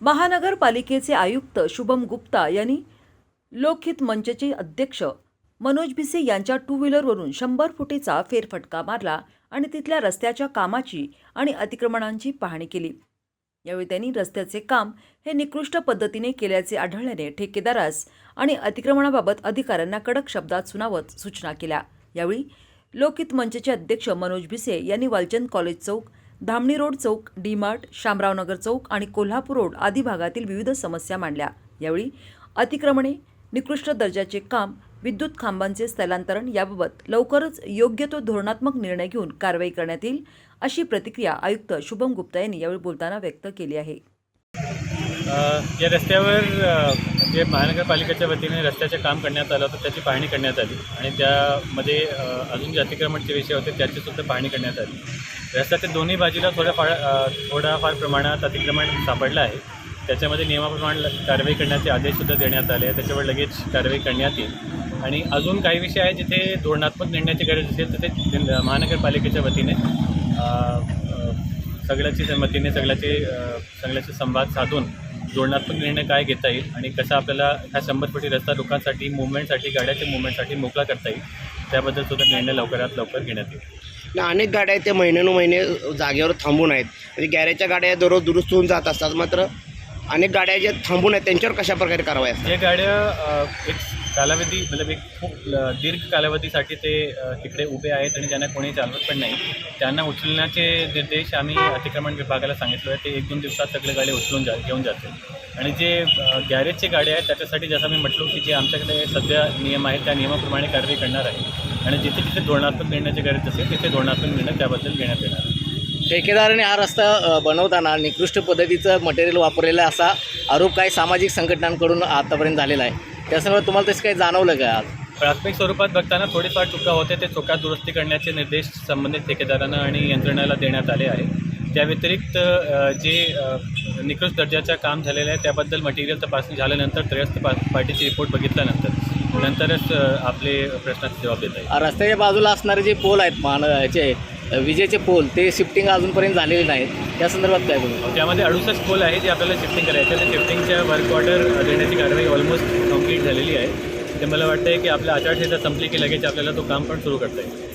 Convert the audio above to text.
महानगरपालिकेचे आयुक्त शुभम गुप्ता यांनी लोकहित मंचचे अध्यक्ष मनोज भिसे यांच्या टू व्हीलरवरून शंभर फुटीचा फेरफटका मारला आणि तिथल्या रस्त्याच्या कामाची आणि अतिक्रमणांची पाहणी केली. यावेळी त्यांनी रस्त्याचे काम हे निकृष्ट पद्धतीने केल्याचे आढळल्याने ठेकेदारास आणि अतिक्रमणाबाबत अधिकाऱ्यांना कडक शब्दात सुनावत सूचना केल्या. यावेळी लोकहित मंचचे अध्यक्ष मनोज भिसे यांनी वालचंद कॉलेज चौक धामणी रोड चौक डी मार्ट शामरावनगर चौक आणि कोल्हापूर रोड आदी भागातील विविध समस्या मांडल्या. यावेळी अतिक्रमणे निकृष्ट दर्जाचे काम विद्युत खांबांचे स्थलांतरण याबाबत लवकरच योग्य तो धोरणात्मक निर्णय घेऊन कारवाई करण्यात येईल अशी प्रतिक्रिया आयुक्त शुभम गुप्ता यांनी यावेळी बोलताना व्यक्त केली आहे. या रस्त्यावर जे महानगरपालिकेच्या वतीने रस्त्याचे काम करण्यात आलं होतं त्याची पाहणी करण्यात आली. आणि त्यामध्ये अजून जे अतिक्रमणचे विषय होते त्याची सुद्धा पाहणी करण्यात आली. रस्त्याच्या दोन्ही बाजूला थोड्याफार थोडाफार प्रमाणात अतिक्रमण सापडलं आहे. त्याच्यामध्ये नियमाप्रमाणे कारवाई करण्याचे आदेशसुद्धा देण्यात आले. त्याच्यावर लगेच कारवाई करण्यात येईल. आणि अजून काही विषय आहे जिथे धोरणात्मक निर्णयाची गरज असेल तर ते महानगरपालिकेच्या वतीने सगळ्याची संमतीने सगळ्याचे सगळ्याचे संवाद साधून धोरणात्मक निर्णय काय घेता येईल आणि कसा आपल्याला ह्या शंभर फुटी रस्ता लोकांसाठी मुवमेंटसाठी गाड्याच्या मुवमेंटसाठी मोकळा करता येईल त्याबद्दल सुद्धा निर्णय लवकरात लवकर घेण्यात येईल. आणि अनेक गाड्या आहेत त्या महिन्यानुमहिने जागेवर थांबून आहेत. म्हणजे गॅरेजच्या गाड्या दररोज दुरुस्त होऊन जात असतात मात्र अनेक गाड्या ज्या थांबून आहेत त्यांच्यावर कशा प्रकारे कारवाई असते? या गाड्या एक कालावधी मतलब एक खूप दीर्घ कालावधीसाठी ते तिकडे उभे आहेत आणि ज्यांना कोणी चालवत पण नाही त्यांना उचलण्याचे निर्देश आम्ही अतिक्रमण विभागाला सांगितलो आहे ते एक दोन दिवसात सगळे गाड्या उचलून जा घेऊन जातील. आणि जे गॅरेजचे गाड्या आहेत त्याच्यासाठी जसं मी म्हटलो की जे आमच्याकडे सध्या नियम आहेत त्या नियमाप्रमाणे कारवाई करणार आहे. आणि जिथे जिथे धोरणात्मक मिळण्याची गरज असेल तिथे धोरणात्मक निर्णय त्याबद्दल घेण्यात येणार आहे. ठेकेदाराने हा रस्ता बनवताना निकृष्ट पद्धतीचं मटेरियल वापरलेलं असा आरोप काही सामाजिक संघटनांकडून आतापर्यंत झालेला आहे. त्यासंदर्भात तुम्हाला तसं काही जाणवलं का आज? प्राथमिक स्वरूपात बघताना थोडीफार चुका होते ते चुका दुरुस्ती करण्याचे निर्देश संबंधित ठेकेदारांना आणि यंत्रणेला देण्यात आले आहे त्या व्यतिरिक्त जे निकृष्ट दर्जाचं काम झालेलं आहे त्याबद्दल मटेरियल तपासणी झाल्यानंतर त्रयस्थ पा पार्टीची रिपोर्ट बघितल्यानंतर नंतरच आपले प्रश्नाचे जबाब देता येईल. रस्त्याच्या बाजूला असणारे जे पोल आहेत मान याचे विजेचे पोल ते शिफ्टिंग अजूनपर्यंत झालेले नाहीत. त्या संदर्भात काय बोलू? त्यामध्ये अडुसष्ट पोल आहे जे आपल्याला शिफ्टिंग करायचे आहे त्या शिफ्टिंगच्या वर्क ऑर्डर देण्याची कारवाई ऑलमोस्ट कंप्लीट झालेली आहे. ते मला वाटतं आहे की आपल्या आचारसंहिता संपली की लगेच आपल्याला तो काम पण सुरू करता येईल.